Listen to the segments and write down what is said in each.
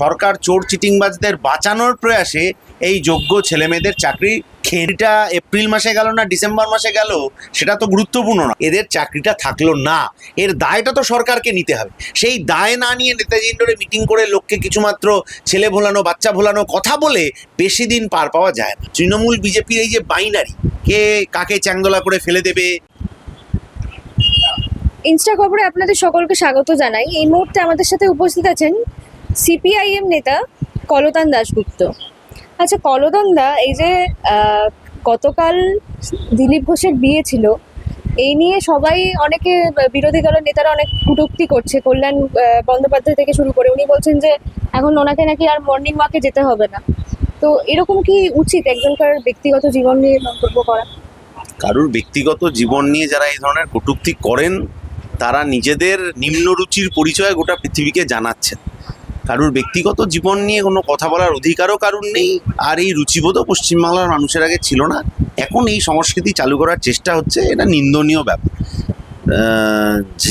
সরকার চোর চিটিংবাজদের বাঁচানোর প্রয়াসে এই যোগ্য ছেলেমেয়েদের চাকরি খেরিটা এপ্রিল মাসে গেল না ডিসেম্বর মাসে গেল, সেটা তো গুরুত্বপূর্ণ না। এদের চাকরিটা থাকল না। এর দায়টা তো সরকারকে নিতে হবে। সেই দায় না নিয়ে নেতাজি ইন্ডোরে মিটিং করে লোককে কিছুমাত্র ছেলে ভোলানো, বাচ্চা ভোলানো কথা বলে বেশি দিন পার পাওয়া যায় না। তৃণমূল বিজেপির এই যে বাইনারি, কে কাকে চ্যাংদোলা করে ফেলে দেবে? ইনস্টা খবরে আপনাদের সকলকে স্বাগত জানাই। এই মুহূর্তে আমাদের সাথে উপস্থিত আছেন সিপিআইএম নেতা কলতান দাশগুপ্ত। আচ্ছা কলতান দা, এই যে গতকাল দিলীপ ঘোষের বিয়ে ছিল, এই নিয়ে সবাই অনেকে বিরোধী দলের নেতারা অনেক কটূক্তি করছে, কল্যাণ বন্দ্যোপাধ্যায় থেকে শুরু করে। উনি বলছেন যে, এখন ওনাকে নাকি আর মর্নিং ওয়াকে যেতে হবে না। তো এরকম কি উচিত একজনকার ব্যক্তিগত জীবন নিয়ে মন্তব্য করা? কারুর ব্যক্তিগত জীবন নিয়ে যারা এই ধরনের কটূক্তি করেন, তারা নিজেদের নিম্নরুচির পরিচয় গোটা পৃথিবীকে জানাচ্ছেন। কারুর ব্যক্তিগত জীবন নিয়ে কোনো কথা বলার অধিকারও কারুর নেই, আর এই রুচিবোধও পশ্চিমবাংলার মানুষের আগে ছিল না। এখন এই সংস্কৃতি চালু করার চেষ্টা হচ্ছে, এটা নিন্দনীয় ব্যাপার।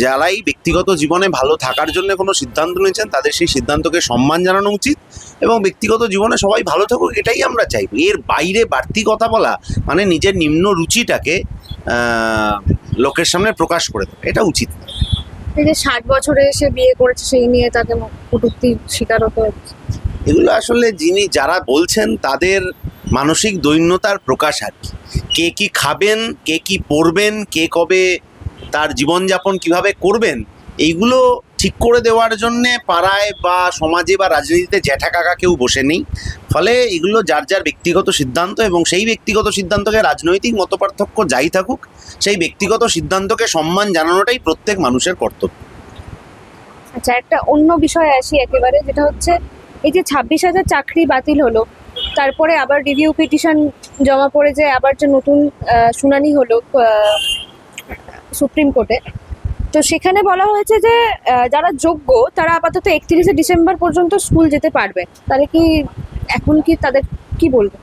যারাই ব্যক্তিগত জীবনে ভালো থাকার জন্য কোনো সিদ্ধান্ত নিয়েছেন, তাদের সেই সিদ্ধান্তকে সম্মান জানানো উচিত এবং ব্যক্তিগত জীবনে সবাই ভালো থাকুক, এটাই আমরা চাইব। এর বাইরে বাড়তি কথা বলা মানে নিজের নিম্ন রুচিটাকে লোকের সামনে প্রকাশ করে দেবে এটা উচিত। এই যে ষাট বছরে এসে বিয়ে করেছে, সেই নিয়ে তাকে কটূক্তি শিকার হতে হচ্ছে এগুলো আসলে যিনি, যারা বলছেন, তাদের মানসিক দৈন্যতার প্রকাশ আর কি। কে কি খাবেন, কে কি পরবেন, কে কবে তার জীবনযাপন কীভাবে করবেন, এইগুলো ঠিক করে দেওয়ার জন্যে পাড়ায় বা সমাজে বা রাজনীতিতে জ্যাঠা কাকা কেউ বসে নেই ফলে এগুলো যার যার ব্যক্তিগত সিদ্ধান্ত এবং সেই ব্যক্তিগত সিদ্ধান্তকে রাজনৈতিক মতপার্থক্য যাই থাকুক, সেই ব্যক্তিগত সিদ্ধান্তকে সম্মান জানানোটাই প্রত্যেক মানুষের কর্তব্য। আচ্ছা একটা অন্য বিষয়ে আসি একেবারে, যেটা হচ্ছে এই যে ছাব্বিশ হাজার চাকরি বাতিল হলো, তারপরে আবার রিভিউ পিটিশন জমা পড়ে যে আবার যে নতুন শুনানি হলো সুপ্রিম কোর্টে। তো সেখানে বলা হয়েছে যে যারা যোগ্য তারা আপাতত একত্রিশে ডিসেম্বর পর্যন্ত স্কুল যেতে পারবে। তাহলে কি এখন কি তাদের কি বলব?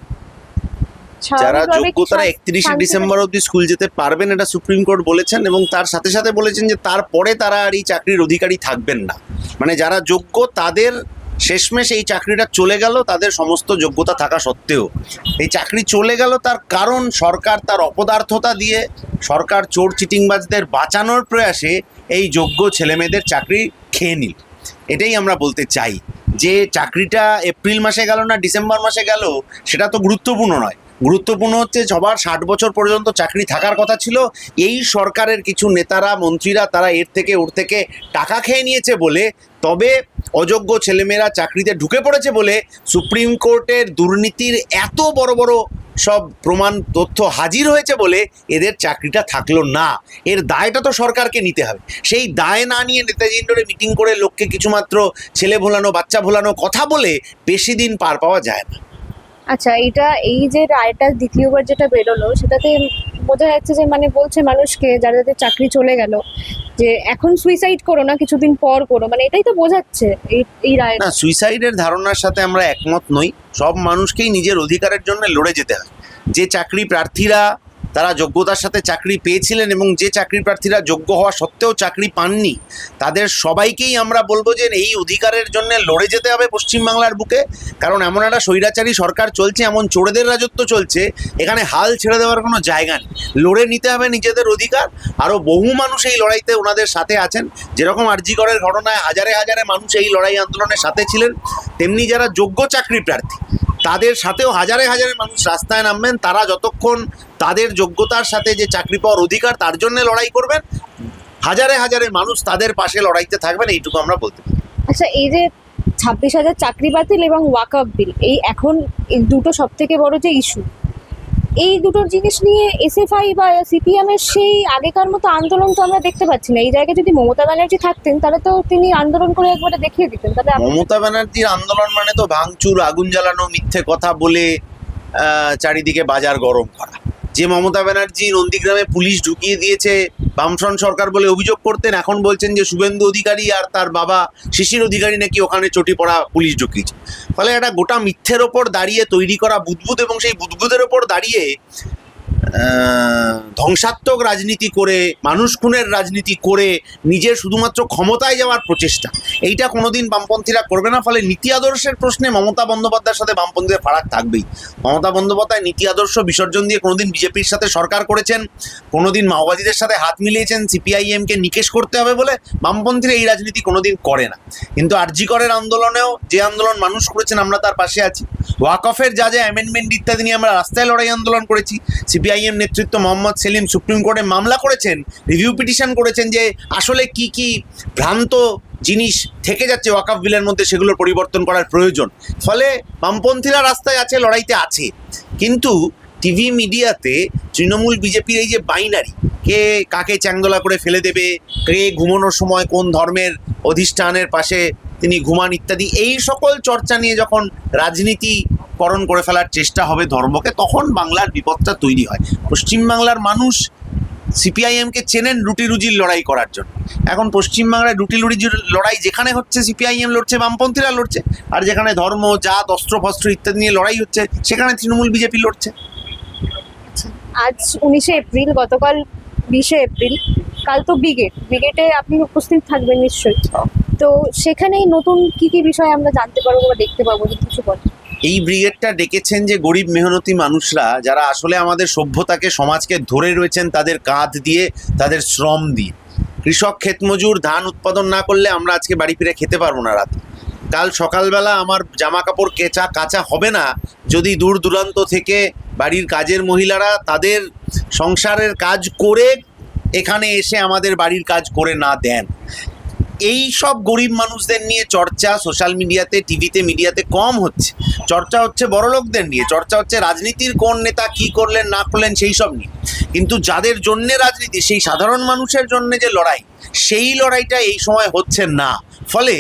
যারা যোগ্য তারা একত্রিশে ডিসেম্বর অব্দি স্কুল যেতে পারবেন এটা সুপ্রিম কোর্ট বলেছেন এবং তার সাথে সাথে বলেছেন যে তারপরে তারা আর এই চাকরির অধিকারী থাকবেন না। মানে যারা যোগ্য তাদের শেষমেশ এই চাকরিটা চলে গেল, তাদের সমস্ত যোগ্যতা থাকা সত্ত্বেও। এই চাকরি চলে গেল তার কারণ সরকার তার অপদার্থতা দিয়ে, সরকার চোর চিটিংবাজদের বাঁচানোর প্রয়াসে এই যোগ্য ছেলেমেয়েদের চাকরি খেয়ে নিল। এটাই আমরা বলতে চাই। যে চাকরিটা এপ্রিল মাসে গেল না ডিসেম্বর মাসে গেল, সেটা তো গুরুত্বপূর্ণ নয়। গুরুত্বপূর্ণ হচ্ছে সবার ষাট বছর পর্যন্ত চাকরি থাকার কথা ছিল। এই সরকারের কিছু নেতারা, মন্ত্রীরা তারা এর থেকে ওর থেকে টাকা খেয়ে নিয়েছে বলে, তবে অযোগ্য ছেলেমেয়েরা চাকরিতে ঢুকে পড়েছে বলে সুপ্রিম কোর্টের দুর্নীতির এত বড় বড় সব প্রমাণ তথ্য হাজির হয়েছে বলে এদের চাকরিটা থাকল না। এর দায়টা তো সরকারকে নিতে হবে। সেই দায় না নিয়ে নেতাজি ইন্ডোরে মিটিং করে লোককে কিছুমাত্র ছেলে ভোলানো, বাচ্চা ভোলানো কথা বলে বেশি দিন পার পাওয়া যায় না। আচ্ছা এটা এই যে রায়টা দ্বিতীয়বার যেটা বেরোলো, সেটাতে বোঝা যাচ্ছে যে মানে বলছে মানুষকে যারা যাদের চাকরি চলে গেল যে এখন সুইসাইড করো না, কিছুদিন পর করো। মানে এটাই তো বোঝাচ্ছে এই এই রায়। না সুইসাইডের ধারণার সাথে আমরা একমত নই। সব মানুষকেই নিজের অধিকারের জন্য লড়ে যেতে হয়। যে চাকরি প্রার্থীরা তারা যোগ্যতার সাথে চাকরি পেয়েছিলেন এবং যে চাকরি প্রার্থীরা যোগ্য হওয়া সত্ত্বেও চাকরি পাননি, তাদের সবাইকেই আমরা বলব যে এই অধিকারের জন্য লড়ে যেতে হবে পশ্চিমবাংলার বুকে। কারণ এমন একটা স্বৈরাচারী সরকার চলছে, এমন চোরেদের রাজত্ব চলছে, এখানে হাল ছেড়ে দেওয়ার কোনো জায়গা নেই। লড়ে নিতে হবে নিজেদের অধিকার আরও বহু মানুষ এই লড়াইতে ওনাদের সাথে আছেন। যেরকম আরজিকরের ঘটনায় হাজারে হাজারে মানুষ এই লড়াই আন্দোলনের সাথে ছিলেন, তেমনি যারা যোগ্য চাকরি প্রার্থী তাদের সাথেও হাজারে হাজারে মানুষ রাস্তায় নামবেন। তারা যতক্ষণ তাদের যোগ্যতার সাথে যে চাকরি পাওয়ার অধিকার, তার জন্য লড়াই করবেন। হাজারে হাজারে মানুষ তাদের পাশে লড়াইতে থাকবেন, এইটুকু আমরা বলতে পারি। আচ্ছা এই যে ছাব্বিশ হাজার চাকরি বাতিল এবং ওয়াকআপ বিল, এই এখন এই দুটো সব থেকে বড় যে ইস্যু এই দুটোর জিনিস নিয়ে এসএফআই বা সিপিএম এর সেই আগেকার মতো আন্দোলন তো আমরা দেখতে পাচ্ছি না। এই জায়গায় যদি মমতা ব্যানার্জি থাকতেন, তাহলে তো তিনি আন্দোলন করে একবারে দেখিয়ে দিতেন। তাহলে মমতা ব্যানার্জির আন্দোলন মানে তো ভাঙচুর, আগুন জ্বালানো, মিথ্যে কথা বলে চারিদিকে বাজার গরম করা। যে মমতা ব্যানার্জি নন্দীগ্রামে পুলিশ ঢুকিয়ে দিয়েছে, বামফ্রন্ট সরকার বলে অভিযোগ করতেন, এখন বলছেন যে শুভেন্দু অধিকারী আর তার বাবা শিশির অধিকারী নাকি ওখানে চটি পড়া পুলিশ ঢুকিয়েছে। ফলে একটা গোটা মিথ্যের ওপর দাঁড়িয়ে তৈরি করা বুদবুদ এবং সেই বুদবুদের ওপর দাঁড়িয়ে ধ্বংসাত্মক রাজনীতি করে, মানুষ খুনের রাজনীতি করে নিজের শুধুমাত্র ক্ষমতায় যাওয়ার প্রচেষ্টা। এইটা কোনোদিন বামপন্থীরা করবে না, ফলে নীতি আদর্শের প্রশ্নে মমতা বন্দ্যোপাধ্যায়ের সাথে বামপন্থীদের ফারাক থাকবেই। মমতা বন্দ্যোপাধ্যায় নীতি আদর্শ বিসর্জন দিয়ে কোনোদিন বিজেপির সাথে সরকার করেছেন, কোনোদিন মাওবাদীদের সাথে হাত মিলিয়েছেন, সিপিআইএমকে নিকেশ করতে হবে বলে বামপন্থীরা এই রাজনীতি কোনোদিন করে না। কিন্তু আরজিকরের আন্দোলনেও যে আন্দোলন মানুষ করেছেন, আমরা তার পাশে আছি। ওয়াকফের যা যা অ্যামেন্ডমেন্ট ইত্যাদি নিয়ে আমরা রাস্তায় লড়াই আন্দোলন করেছি সিপিআইএম নেতৃত্ব মোহাম্মদ সেলিম সুপ্রিম কোর্টে মামলা করেছেন রিভিউ পিটিশন করেছেন যে আসলে কি কি ভ্রান্ত জিনিস থেকে যাচ্ছে ওয়াকফ বিলের মধ্যে সেগুলোর পরিবর্তন করার প্রয়োজন। ফলে বামপন্থীরা রাস্তায় আছে, লড়াইতে আছে। কিন্তু টিভি মিডিয়াতে তৃণমূল বিজেপির এই যে বাইনারি কে কাকে চ্যাংদোলা করে ফেলে দেবে, কে ঘুমানোর সময় কোন ধর্মের অধিষ্ঠানের পাশে তিনি ঘুমান ইত্যাদি, এই সকল চর্চা নিয়ে যখন রাজনীতিকরণ করে ফেলার চেষ্টা হবে ধর্মকে, তখন বাংলার বিপদটা তৈরি হয়। পশ্চিমবাংলার মানুষ সিপিআইএমকে চেনেন রুটি রুজির লড়াই করার জন্য। এখন পশ্চিমবাংলায় রুটি রুজির লড়াই যেখানে হচ্ছে, সিপিআইএম লড়ছে, বামপন্থীরা লড়ছে, আর যেখানে ধর্ম, জাত অস্ত্র ফস্ত্র ইত্যাদি নিয়ে লড়াই হচ্ছে, সেখানে তৃণমূল, বিজেপি লড়ছে। আজ উনিশে এপ্রিল, গতকাল বিশে এপ্রিল, কাল তো ব্রিগেড। ব্রিগেডে আপনি উপস্থিত থাকবেন নিশ্চয়ই। তো সেখানেই নতুন কি কি বিষয় আমরা জানতে পারব বা দেখতে পাবো যদি কিছু বলেন এই ব্রিগেডটা ডেকেছেন যে গরিব মেহনতি মানুষরা যারা আসলে আমাদের সভ্যতাকে, সমাজকে ধরে রয়েছেন, তাদের কাঁধ দিয়ে, তাদের শ্রম দিয়ে। কৃষক, ক্ষেতমজুর, ধান উৎপাদন না করলে আমরা আজকে বাড়ি ফিরে খেতে পারব না রাতে। কাল সকালবেলা আমার জামা কাপড় কেচা কাঁচা হবে না, যদি দূর দূরান্ত থেকে বাড়ির কাজের মহিলারা তাদের সংসারের কাজ করে, এখানে এসে আমাদের বাড়ির কাজ করে না দেন। এই সব গরিব মানুষদের নিয়ে চর্চা সোশ্যাল মিডিয়াতে টিভিতে মিডিয়াতে কম হচ্ছে। চর্চা হচ্ছে বড় লোকদের নিয়ে। চর্চা হচ্ছে রাজনীতির কোন নেতা কি করলেন, না করলেন, সেই সব নিয়ে। কিন্তু যাদের জন্যে রাজনীতি, সেই সাধারণ মানুষের জন্য যে লড়াই, সেই লড়াইটা এই সময় হচ্ছে না। ফলে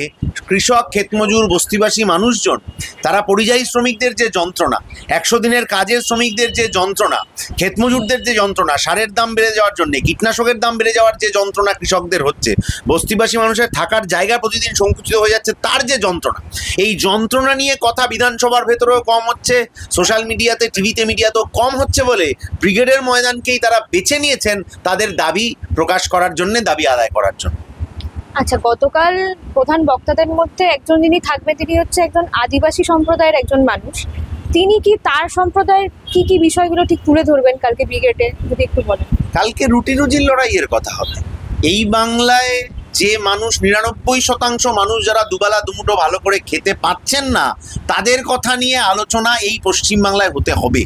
কৃষক, ক্ষেতমজুর, বস্তিবাসী মানুষজন, তারা পরিযায়ী শ্রমিকদের যে যন্ত্রণা, একশো দিনের কাজের শ্রমিকদের যে যন্ত্রণা, ক্ষেতমজুরদের যে যন্ত্রণা, সারের দাম বেড়ে যাওয়ার জন্য, কীটনাশকের দাম বেড়ে যাওয়ার যে যন্ত্রণা কৃষকদের হচ্ছে, বস্তিবাসী মানুষের থাকার জায়গা প্রতিদিন সংকুচিত হয়ে যাচ্ছে, তার যে যন্ত্রণা, এই যন্ত্রণা নিয়ে কথা বিধানসভার ভেতরেও কম হচ্ছে, সোশ্যাল মিডিয়াতে, টিভিতে, মিডিয়াতেও কম হচ্ছে বলে ব্রিগেডের ময়দানকেই তারা বেছে নিয়েছেন তাদের দাবি প্রকাশ করার জন্য, দাবি আদায় করার জন্য। আচ্ছা গতকাল প্রধান বক্তাদের মধ্যে একজন যিনি থাকবে তিনি হচ্ছে একজন আদিবাসী সম্প্রদায়ের একজন মানুষ। তিনি কি তার সম্প্রদায়ের কি কি বিষয়গুলো ঠিক তুলে ধরবেন কালকে ব্রিগেডে, যদি একটু বলেন? কালকে রুটি রুজির লড়াইয়ের কথা হবে। এই বাংলায় যে মানুষ নিরানব্বই শতাংশ মানুষ যারা দুবেলা দুমুটো ভালো করে খেতে পাচ্ছেন না, তাদের কথা নিয়ে আলোচনা এই পশ্চিমবাংলায় হতে হবে।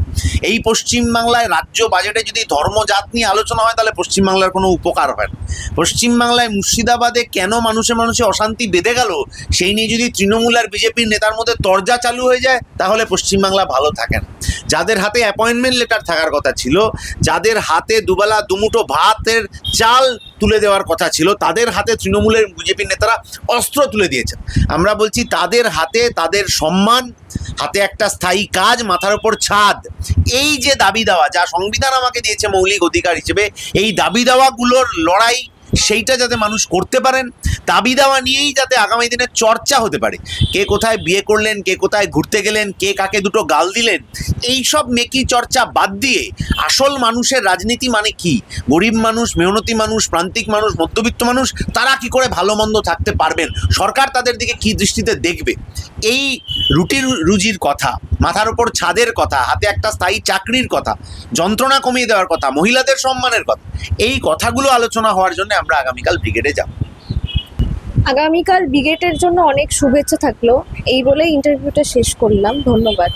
এই পশ্চিমবাংলায় রাজ্য বাজেটে যদি ধর্মজাত নিয়ে আলোচনা হয়, তাহলে পশ্চিমবাংলার কোনো উপকার হয় না। পশ্চিমবাংলায় মুর্শিদাবাদে কেন মানুষে মানুষে অশান্তি বেঁধে গেল, সেই নিয়ে যদি তৃণমূল আর বিজেপির নেতার মধ্যে তরজা চালু হয়ে যায়, তাহলে পশ্চিমবাংলা ভালো থাকে না। যাদের হাতে অ্যাপয়েন্টমেন্ট লেটার থাকার কথা ছিল, যাদের হাতে দুবেলা দুমুঠো ভাতের চাল তুলে দেওয়ার কথা ছিল, তাদের হাতে তৃণমূলের বিজেপির নেতারা অস্ত্র তুলে দিয়েছেন। আমরা বলছি, তাদের হাতে তাদের সম্মান, হাতে একটা স্থায়ী কাজ, মাথার ওপর ছাদ। এই যে দাবি দেওয়া, যা সংবিধান আমাকে দিয়েছে মৌলিক অধিকার হিসেবে, এই দাবি দেওয়াগুলোর লড়াই সেইটা যাতে মানুষ করতে পারেন, দাবি দাওয়া নিয়েই যাতে আগামী দিনে চর্চা হতে পারে। কে কোথায় বিয়ে করলেন, কে কোথায় ঘুরতে গেলেন, কে কাকে দুটো গাল দিলেন এই সব মেকি চর্চা বাদ দিয়ে আসল মানুষের রাজনীতি মানে কি? গরিব মানুষ, মেহনতি মানুষ, প্রান্তিক মানুষ, মধ্যবিত্ত মানুষ, তারা কি করে ভালো মন্দ থাকতে পারবেন? সরকার তাদের দিকে কি দৃষ্টিতে দেখবে? এই রুটি রুজির কথা, মাথার ওপর ছাদের কথা, হাতে একটা স্থায়ী চাকরির কথা, যন্ত্রণা কমিয়ে দেওয়ার কথা, মহিলাদের সম্মানের কথা, এই কথাগুলো আলোচনা হওয়ার জন্য আমরা আগামীকাল ব্রিগেডে যাব। আগামীকাল ব্রিগেডের জন্য অনেক শুভেচ্ছা থাকল। এই বলে ইন্টারভিউটা শেষ করলাম। ধন্যবাদ।